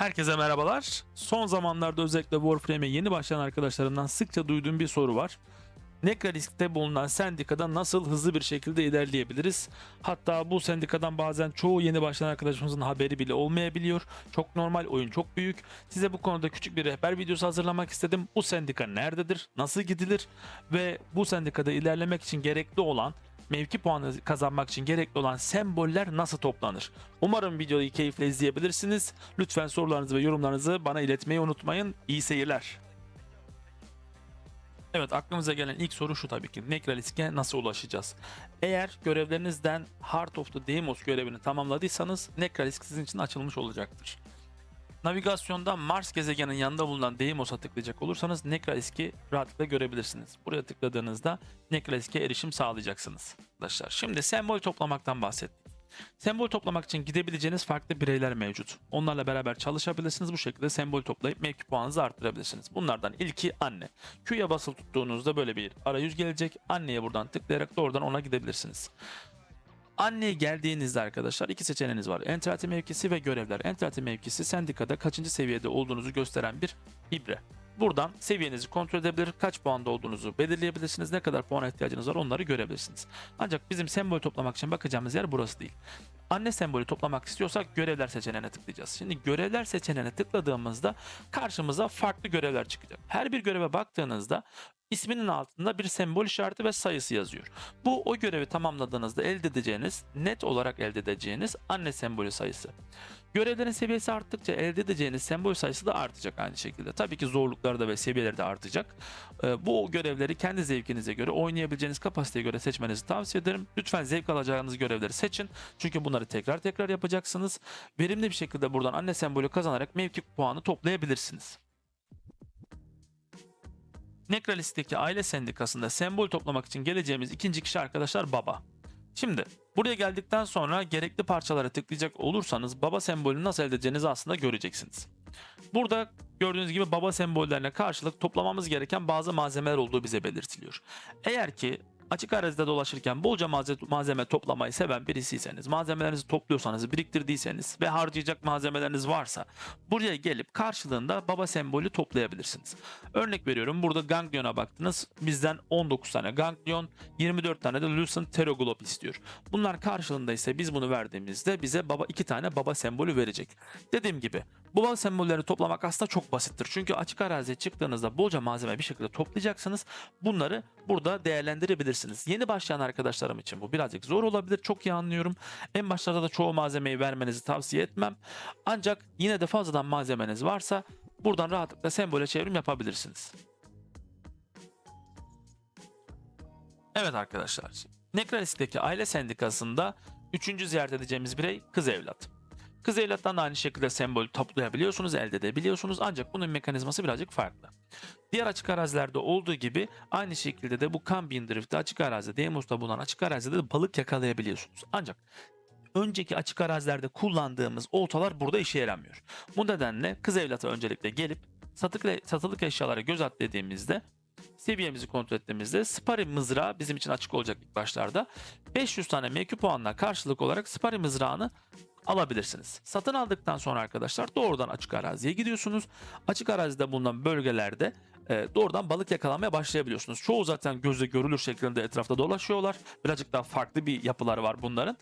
Herkese merhabalar. Son zamanlarda özellikle Warframe'e yeni başlayan arkadaşlarımdan sıkça duyduğum bir soru var. Necralisk'te bulunan sendikada nasıl hızlı bir şekilde ilerleyebiliriz? Hatta bu sendikadan bazen çoğu yeni başlayan arkadaşımızın haberi bile olmayabiliyor. Çok normal, oyun çok büyük. Size bu konuda küçük bir rehber videosu hazırlamak istedim. Bu sendika nerededir? Nasıl gidilir? Ve bu sendikada ilerlemek için gerekli olan mevki puanı kazanmak için gerekli olan semboller nasıl toplanır? Umarım videoyu keyifle izleyebilirsiniz. Lütfen sorularınızı ve yorumlarınızı bana iletmeyi unutmayın. İyi seyirler. Evet aklımıza gelen ilk soru şu tabii ki. Necralisk'e nasıl ulaşacağız? Eğer görevlerinizden Heart of the Deimos görevini tamamladıysanız Necralisk sizin için açılmış olacaktır. Navigasyonda Mars gezegenin yanında bulunan Deimos'a tıklayacak olursanız Necralisk'i rahatlıkla görebilirsiniz. Buraya tıkladığınızda Necralisk'e erişim sağlayacaksınız. Arkadaşlar şimdi sembol toplamaktan bahsettik. Sembol toplamak için gidebileceğiniz farklı bireyler mevcut. Onlarla beraber çalışabilirsiniz. Bu şekilde sembol toplayıp mevki puanınızı arttırabilirsiniz. Bunlardan ilki anne. Q'ya basılı tuttuğunuzda böyle bir arayüz gelecek. Anneye buradan tıklayarak doğrudan ona gidebilirsiniz. Anneye geldiğinizde arkadaşlar iki seçeneğiniz var. Entrati mevkisi ve görevler. Entrati mevkisi sendikada kaçıncı seviyede olduğunuzu gösteren bir ibre. Buradan seviyenizi kontrol edebilir, kaç puanda olduğunuzu belirleyebilirsiniz, ne kadar puana ihtiyacınız var onları görebilirsiniz. Ancak bizim sembol toplamak için bakacağımız yer burası değil. Anne sembolü toplamak istiyorsak görevler seçeneğine tıklayacağız. Şimdi görevler seçeneğine tıkladığımızda karşımıza farklı görevler çıkacak. Her bir göreve baktığınızda isminin altında bir sembol işareti ve sayısı yazıyor. Bu o görevi tamamladığınızda elde edeceğiniz, net olarak elde edeceğiniz anne sembolü sayısı. Görevlerin seviyesi arttıkça elde edeceğiniz sembol sayısı da artacak aynı şekilde. Tabii ki zorlukları da ve seviyeleri de artacak. Ee, bu görevleri kendi zevkinize göre, oynayabileceğiniz kapasiteye göre seçmenizi tavsiye ederim. Lütfen zevk alacağınız görevleri seçin. Çünkü bunları tekrar tekrar yapacaksınız. Verimli bir şekilde buradan anne sembolü kazanarak mevki puanı toplayabilirsiniz. Necralist'teki aile sendikasında sembol toplamak için geleceğimiz ikinci kişi arkadaşlar baba. Şimdi buraya geldikten sonra gerekli parçalara tıklayacak olursanız baba sembolünü nasıl elde edeceğinizi aslında göreceksiniz. Burada gördüğünüz gibi baba sembollerine karşılık toplamamız gereken bazı malzemeler olduğu bize belirtiliyor. Eğer ki açık arazide dolaşırken bolca malze- malzeme toplamayı seven birisiyseniz, malzemelerinizi topluyorsanız, biriktirdiyseniz ve harcayacak malzemeleriniz varsa buraya gelip karşılığında baba sembolü toplayabilirsiniz. Örnek veriyorum burada Ganglion'a baktınız. Bizden 19 tane Ganglion, 24 tane de Lucent Teroglob istiyor. Bunlar karşılığında ise biz bunu verdiğimizde bize baba iki tane baba sembolü verecek. Dediğim gibi bu baba sembollerini toplamak aslında çok basittir. Çünkü açık araziye çıktığınızda bolca malzeme bir şekilde toplayacaksınız. Bunları burada değerlendirebilirsiniz. Yeni başlayan arkadaşlarım için bu birazcık zor olabilir. Çok iyi anlıyorum. En başlarda da çoğu malzemeyi vermenizi tavsiye etmem. Ancak yine de fazladan malzemeniz varsa buradan rahatlıkla sembole çevrim yapabilirsiniz. Evet arkadaşlar. Necralist'teki aile sendikasında üçüncü ziyaret edeceğimiz birey kız evlat. Kız evlattan da aynı şekilde sembol toplayabiliyorsunuz, elde edebiliyorsunuz ancak bunun mekanizması birazcık farklı. Diğer açık arazilerde olduğu gibi aynı şekilde de bu Cambion Drift'te açık arazide, Deimos'ta bulunan açık arazide de balık yakalayabiliyorsunuz. Ancak önceki açık arazilerde kullandığımız oltalar burada işe yaramıyor. Bu nedenle kız evlata öncelikle gelip satılık, satılık eşyalara göz at dediğimizde seviyemizi kontrol ettiğimizde Spari mızrağı bizim için açık olacak ilk başlarda. 500 tane MQ puanla karşılık olarak Spari mızrağını alabilirsiniz. Satın aldıktan sonra arkadaşlar doğrudan açık araziye gidiyorsunuz. Açık arazide bulunan bölgelerde e, doğrudan balık yakalamaya başlayabiliyorsunuz. Çoğu zaten gözle görülür şeklinde etrafta dolaşıyorlar. Birazcık daha farklı bir yapıları var bunların.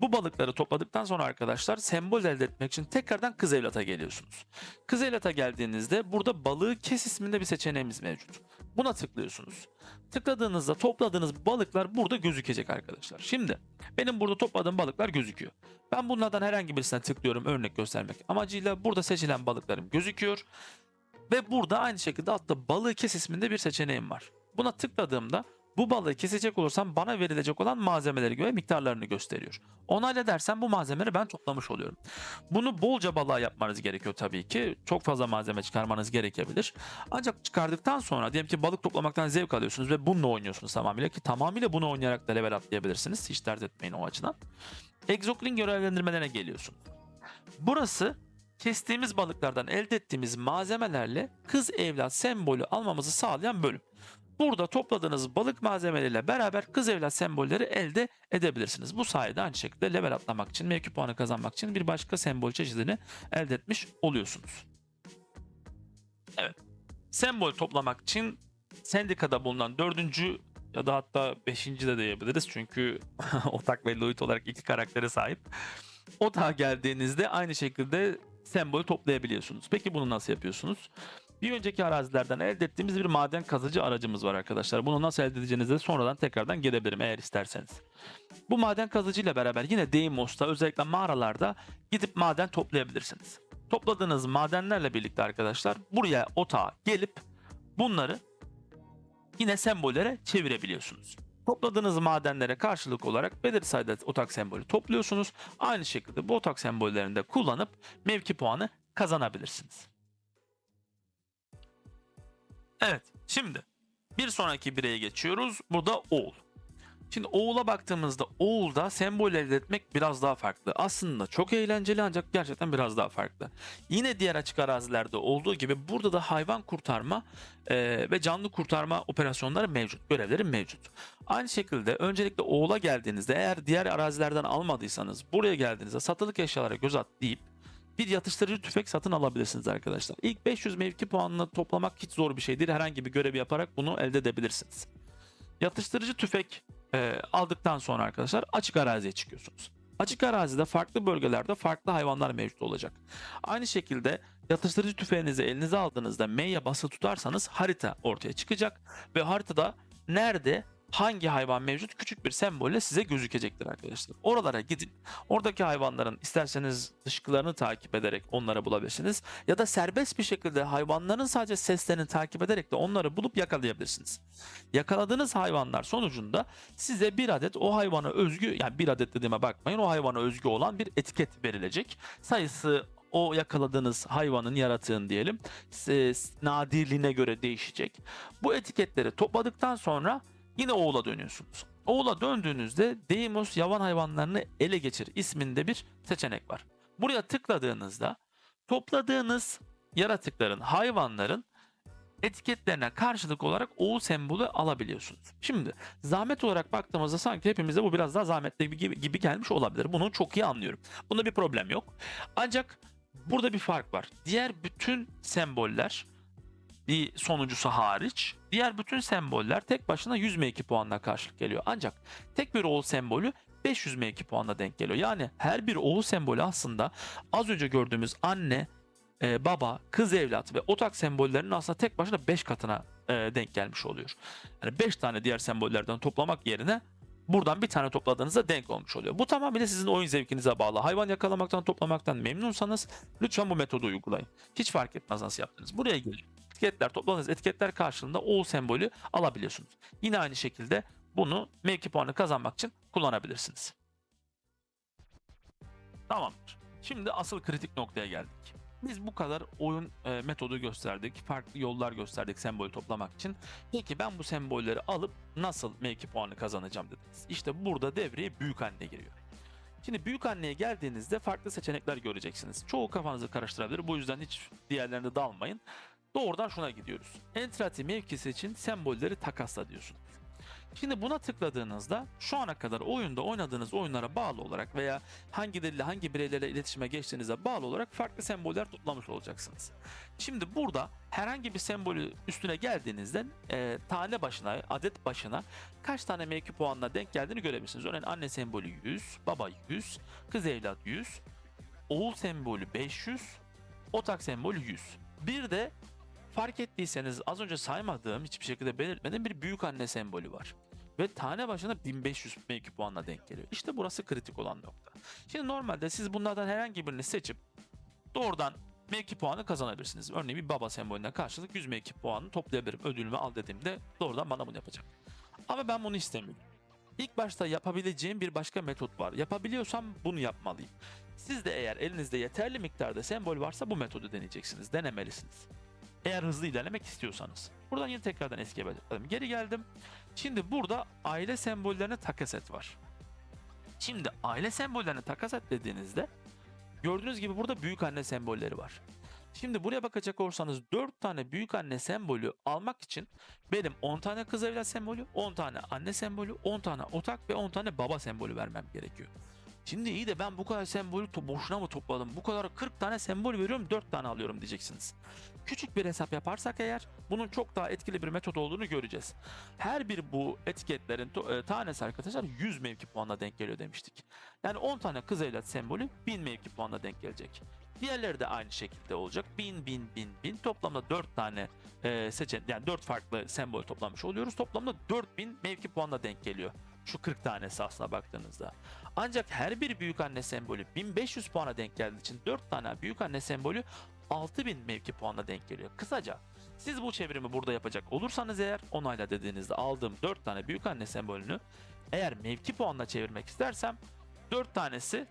Bu balıkları topladıktan sonra arkadaşlar sembol elde etmek için tekrardan kız evlata geliyorsunuz. Kız evlata geldiğinizde burada balığı kes isminde bir seçeneğimiz mevcut. Buna tıklıyorsunuz. Tıkladığınızda topladığınız balıklar burada gözükecek arkadaşlar. Şimdi benim burada topladığım balıklar gözüküyor. Ben bunlardan herhangi birisine tıklıyorum örnek göstermek amacıyla. Burada seçilen balıklarım gözüküyor. Ve burada aynı şekilde altta balığı kes isminde bir seçeneğim var. Buna tıkladığımda bu balığı kesecek olursam bana verilecek olan malzemeleri göre miktarlarını gösteriyor. Onayla dersen bu malzemeleri ben toplamış oluyorum. Bunu bolca balığa yapmanız gerekiyor tabii ki. Çok fazla malzeme çıkarmanız gerekebilir. Ancak çıkardıktan sonra diyelim ki balık toplamaktan zevk alıyorsunuz ve bununla oynuyorsunuz tamamıyla ki tamamıyla bunu oynayarak da level atlayabilirsiniz. Hiç dert etmeyin o açıdan. Exoclin görevlendirmelerine geliyorsun. Burası kestiğimiz balıklardan elde ettiğimiz malzemelerle kız evlat sembolü almamızı sağlayan bölüm. burada topladığınız balık malzemeleriyle beraber kız evlat sembolleri elde edebilirsiniz. Bu sayede aynı şekilde level atlamak için, mevki puanı kazanmak için bir başka sembol çeşidini elde etmiş oluyorsunuz. Evet. Sembol toplamak için sendikada bulunan dördüncü ya da hatta beşinci de diyebiliriz. Çünkü Otak ve Lloyd olarak iki karaktere sahip. Otağa geldiğinizde aynı şekilde sembol toplayabiliyorsunuz. Peki bunu nasıl yapıyorsunuz? Bir önceki arazilerden elde ettiğimiz bir maden kazıcı aracımız var arkadaşlar. Bunu nasıl elde edeceğinize de sonradan tekrardan gelebilirim eğer isterseniz. Bu maden kazıcı ile beraber yine Deimos'ta özellikle mağaralarda gidip maden toplayabilirsiniz. Topladığınız madenlerle birlikte arkadaşlar buraya otağa gelip bunları yine sembollere çevirebiliyorsunuz. Topladığınız madenlere karşılık olarak belirli sayıda otak sembolü topluyorsunuz. Aynı şekilde bu otak sembollerini de kullanıp mevki puanı kazanabilirsiniz. Evet şimdi bir sonraki bireye geçiyoruz. Burada oğul. Şimdi oğula baktığımızda oğulda sembol elde etmek biraz daha farklı. Aslında çok eğlenceli ancak gerçekten biraz daha farklı. Yine diğer açık arazilerde olduğu gibi burada da hayvan kurtarma e, ve canlı kurtarma operasyonları mevcut. Görevleri mevcut. Aynı şekilde öncelikle oğula geldiğinizde eğer diğer arazilerden almadıysanız buraya geldiğinizde satılık eşyalara göz at deyip bir yatıştırıcı tüfek satın alabilirsiniz arkadaşlar. İlk 500 mevki puanını toplamak hiç zor bir şey değil. Herhangi bir görev yaparak bunu elde edebilirsiniz. Yatıştırıcı tüfek e, aldıktan sonra arkadaşlar açık araziye çıkıyorsunuz. Açık arazide farklı bölgelerde farklı hayvanlar mevcut olacak. Aynı şekilde yatıştırıcı tüfeğinizi elinize aldığınızda M'ye bası tutarsanız harita ortaya çıkacak ve haritada nerede hangi hayvan mevcut küçük bir sembolle size gözükecektir arkadaşlar. Oralara gidin. Oradaki hayvanların isterseniz dışkılarını takip ederek onları bulabilirsiniz. Ya da serbest bir şekilde hayvanların sadece seslerini takip ederek de onları bulup yakalayabilirsiniz. Yakaladığınız hayvanlar sonucunda size bir adet o hayvana özgü yani bir adet dediğime bakmayın o hayvana özgü olan bir etiket verilecek. Sayısı o yakaladığınız hayvanın yaratığın diyelim nadirliğine göre değişecek. Bu etiketleri topladıktan sonra yine oğula dönüyorsunuz. Oğula döndüğünüzde Deimos yavan hayvanlarını ele geçir isminde bir seçenek var. Buraya tıkladığınızda topladığınız yaratıkların, hayvanların etiketlerine karşılık olarak oğul sembolü alabiliyorsunuz. Şimdi zahmet olarak baktığımızda sanki hepimize bu biraz daha zahmetli gibi, gibi gelmiş olabilir. Bunu çok iyi anlıyorum. Bunda bir problem yok. Ancak burada bir fark var. Diğer bütün semboller bir sonucusu hariç diğer bütün semboller tek başına 100 M2 puanla karşılık geliyor. Ancak tek bir oğul sembolü 500 M2 puanla denk geliyor. Yani her bir oğul sembolü aslında az önce gördüğümüz anne, e, baba, kız evlat ve otak sembollerinin aslında tek başına 5 katına e, denk gelmiş oluyor. Yani 5 tane diğer sembollerden toplamak yerine buradan bir tane topladığınızda denk olmuş oluyor. Bu tamamıyla sizin oyun zevkinize bağlı. Hayvan yakalamaktan, toplamaktan memnunsanız lütfen bu metodu uygulayın. Hiç fark etmez nasıl yaptınız. Buraya gelin. Etiketler, topladığınız etiketler karşılığında oğul sembolü alabiliyorsunuz. Yine aynı şekilde bunu mevki puanı kazanmak için kullanabilirsiniz. Tamamdır. Şimdi asıl kritik noktaya geldik. Biz bu kadar oyun e, metodu gösterdik, farklı yollar gösterdik sembolü toplamak için. Peki ben bu sembolleri alıp nasıl mevki puanı kazanacağım dediniz. İşte burada devreye büyük anne giriyor. Şimdi büyük anneye geldiğinizde farklı seçenekler göreceksiniz. Çoğu kafanızı karıştırabilir. Bu yüzden hiç diğerlerine dalmayın. Doğrudan şuna gidiyoruz. Entrati mevkisi için sembolleri takasla diyorsunuz. Şimdi buna tıkladığınızda şu ana kadar oyunda oynadığınız oyunlara bağlı olarak veya hangileriyle hangi bireylerle iletişime geçtiğinize bağlı olarak farklı semboller toplamış olacaksınız. Şimdi burada herhangi bir sembolü üstüne geldiğinizde e, tane başına, adet başına kaç tane mevki puanına denk geldiğini görebilirsiniz. Örneğin anne sembolü 100, baba 100, kız evlat 100, oğul sembolü 500, otak sembolü 100. Bir de fark ettiyseniz az önce saymadığım hiçbir şekilde belirtmediğim bir büyük anne sembolü var. Ve tane başına 1500 mevki puanla denk geliyor. İşte burası kritik olan nokta. Şimdi normalde siz bunlardan herhangi birini seçip doğrudan mevki puanı kazanabilirsiniz. Örneğin bir baba sembolüne karşılık 100 mevki puanı toplayabilirim. Ödülümü al dediğimde doğrudan bana bunu yapacak. Ama ben bunu istemiyorum. İlk başta yapabileceğim bir başka metot var. Yapabiliyorsam bunu yapmalıyım. Siz de eğer elinizde yeterli miktarda sembol varsa bu metodu deneyeceksiniz. Denemelisiniz. Eğer hızlı ilerlemek istiyorsanız. Buradan yine tekrardan eskiye belirtelim. Geri geldim. Şimdi burada aile sembollerine takas et var. Şimdi aile sembollerine takas et dediğinizde gördüğünüz gibi burada büyük anne sembolleri var. Şimdi buraya bakacak olursanız 4 tane büyük anne sembolü almak için benim 10 tane kız evlat sembolü, 10 tane anne sembolü, 10 tane otak ve 10 tane baba sembolü vermem gerekiyor. Şimdi iyi de ben bu kadar sembolü boşuna mı topladım? Bu kadar 40 tane sembol veriyorum 4 tane alıyorum diyeceksiniz. Küçük bir hesap yaparsak eğer bunun çok daha etkili bir metot olduğunu göreceğiz. Her bir bu etiketlerin e, tanesi arkadaşlar 100 mevki puanına denk geliyor demiştik. Yani 10 tane kız evlat sembolü 1000 mevki puanına denk gelecek. Diğerleri de aynı şekilde olacak. 1000 1000 1000 1000 toplamda 4 tane e, seçen yani 4 farklı sembol toplamış oluyoruz. Toplamda 4000 mevki puanına denk geliyor. Şu 40 tanesi aslına baktığınızda. Ancak her bir büyük anne sembolü 1500 puana denk geldiği için 4 tane büyük anne sembolü 6000 mevki puanına denk geliyor. Kısaca siz bu çevrimi burada yapacak olursanız eğer onayla dediğinizde aldığım 4 tane büyük anne sembolünü eğer mevki puanla çevirmek istersem 4 tanesi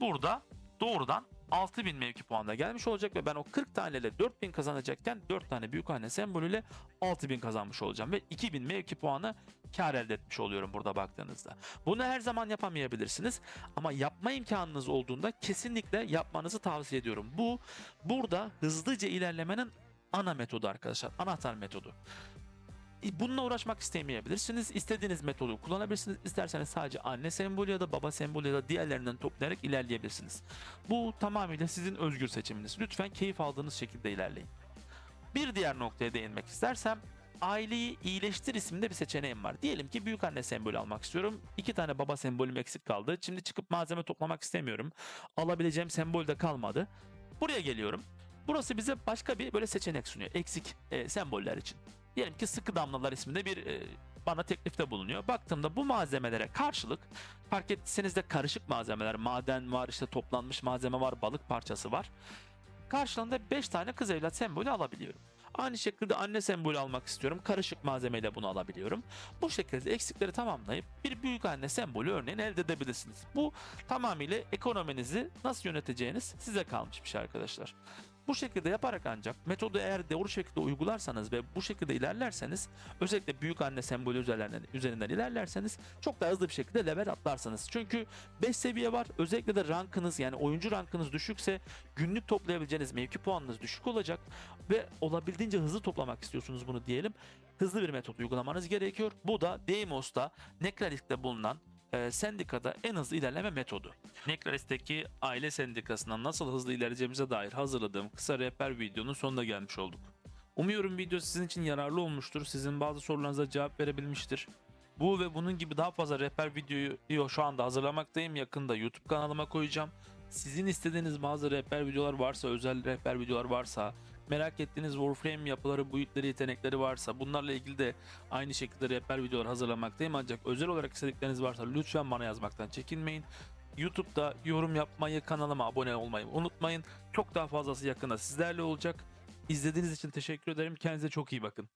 burada doğrudan 6000 mevki puanla gelmiş olacak ve ben o 40 taneyle 4000 kazanacakken 4 tane büyük anne sembolüyle 6000 kazanmış olacağım ve 2000 mevki puanı kar elde etmiş oluyorum burada baktığınızda. Bunu her zaman yapamayabilirsiniz ama yapma imkanınız olduğunda kesinlikle yapmanızı tavsiye ediyorum. Bu burada hızlıca ilerlemenin ana metodu arkadaşlar. Anahtar metodu. E, Bununla uğraşmak istemeyebilirsiniz. İstediğiniz metodu kullanabilirsiniz. İsterseniz sadece anne sembolü ya da baba sembolü ya da diğerlerinden toplayarak ilerleyebilirsiniz. Bu tamamıyla sizin özgür seçiminiz. Lütfen keyif aldığınız şekilde ilerleyin. Bir diğer noktaya değinmek istersem aileyi iyileştir isimde bir seçeneğim var. Diyelim ki büyük anne sembolü almak istiyorum. İki tane baba sembolüm eksik kaldı. Şimdi çıkıp malzeme toplamak istemiyorum. Alabileceğim sembol de kalmadı. Buraya geliyorum. Burası bize başka bir böyle seçenek sunuyor. Eksik e, semboller için. Diyelim ki sıkı damlalar isminde bir e, bana teklifte bulunuyor. Baktığımda bu malzemelere karşılık fark ettiyseniz de karışık malzemeler, maden var, işte toplanmış malzeme var, balık parçası var. Karşılığında 5 tane kız evlat sembolü alabiliyorum. Aynı şekilde anne sembolü almak istiyorum. Karışık malzemeyle bunu alabiliyorum. Bu şekilde eksikleri tamamlayıp bir büyük anne sembolü örneğin elde edebilirsiniz. Bu tamamıyla ekonominizi nasıl yöneteceğiniz size kalmış bir şey arkadaşlar. Bu şekilde yaparak ancak metodu eğer doğru şekilde uygularsanız ve bu şekilde ilerlerseniz özellikle büyük anne sembolü üzerinden, üzerinden ilerlerseniz çok daha hızlı bir şekilde level atlarsınız. Çünkü 5 seviye var. Özellikle de rankınız yani oyuncu rankınız düşükse günlük toplayabileceğiniz mevki puanınız düşük olacak ve olabildiğince hızlı toplamak istiyorsunuz bunu diyelim. Hızlı bir metot uygulamanız gerekiyor. Bu da Deimos'ta Necralis'te bulunan e, sendikada en hızlı ilerleme metodu. Necralis'teki aile sendikasından nasıl hızlı ilerleyeceğimize dair hazırladığım kısa rehber videonun sonuna gelmiş olduk. Umuyorum video sizin için yararlı olmuştur. Sizin bazı sorularınıza cevap verebilmiştir. Bu ve bunun gibi daha fazla rehber videoyu şu anda hazırlamaktayım. Yakında YouTube kanalıma koyacağım. Sizin istediğiniz bazı rehber videolar varsa, özel rehber videolar varsa, merak ettiğiniz Warframe yapıları, boyutları, yetenekleri varsa bunlarla ilgili de aynı şekilde rehber videolar hazırlamaktayım. Ancak özel olarak istedikleriniz varsa lütfen bana yazmaktan çekinmeyin. YouTube'da yorum yapmayı, kanalıma abone olmayı unutmayın. Çok daha fazlası yakında sizlerle olacak. İzlediğiniz için teşekkür ederim. Kendinize çok iyi bakın.